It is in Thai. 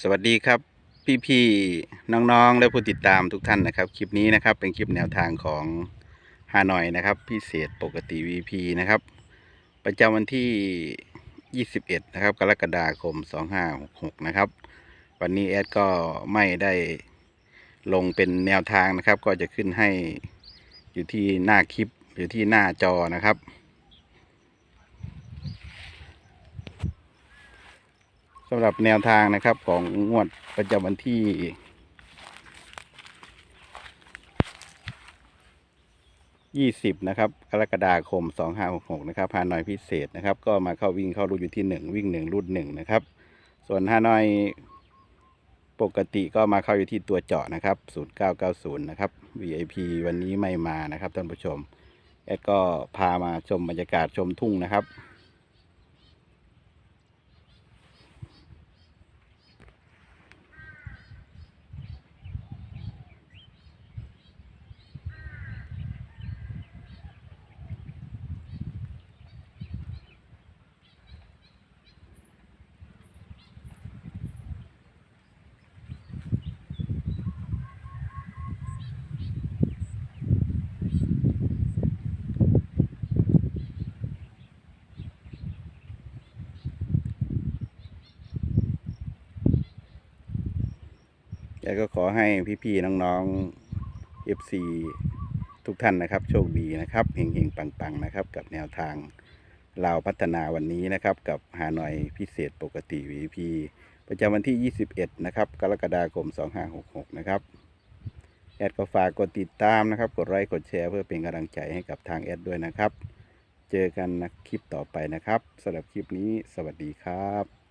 สวัสดีครับพี่ๆน้องๆ และผู้ติดตามทุกท่านนะครับ คลิปนี้นะครับเป็นคลิปแนวทางของฮานอยนะครับ พิเศษปกติ VP นะครับ ประจำวันที่ 21 นะครับ กรกฎาคม 2566 นะครับ วันนี้แอดก็ไม่ได้ลงเป็นแนวทางนะครับ ก็จะขึ้นให้อยู่ที่หน้าคลิปอยู่ที่หน้าจอนะครับ สำหรับแนวทางนะครับของงวดประจำวันที่ 20 นะครับ กรกฎาคม 2566 นะครับฮานอยพิเศษนะครับ ก็มาเข้าวิ่งเข้ารูดอยู่ที่ 1 วิ่ง 1รุ่น1นะครับ ส่วนฮานอยปกติก็มาเข้าอยู่ที่ตัวเจาะนะครับ 0990 นะครับ VIP วันนี้ไม่มานะครับท่านผู้ชมแอดก็พามาชมบรรยากาศชมทุ่งนะครับ แกก็ขอให้พี่ๆน้องๆ FC ทุกท่านนะครับ โชคดีนะครับเฮงๆ ปังๆนะครับ กับแนวทางลาพัฒนาวันนี้นะครับ กับฮานอยพิเศษปกติ VP ประจำวันที่ 21 นะครับ กรกฎาคม 2566 นะครับ แอดก็ฝากกดติดตามนะครับ กดไลค์กดแชร์เพื่อเป็นกำลังใจให้กับทางแอดด้วยนะครับ เจอกันนะคลิปต่อไปนะครับสำหรับคลิปนี้สวัสดีครับ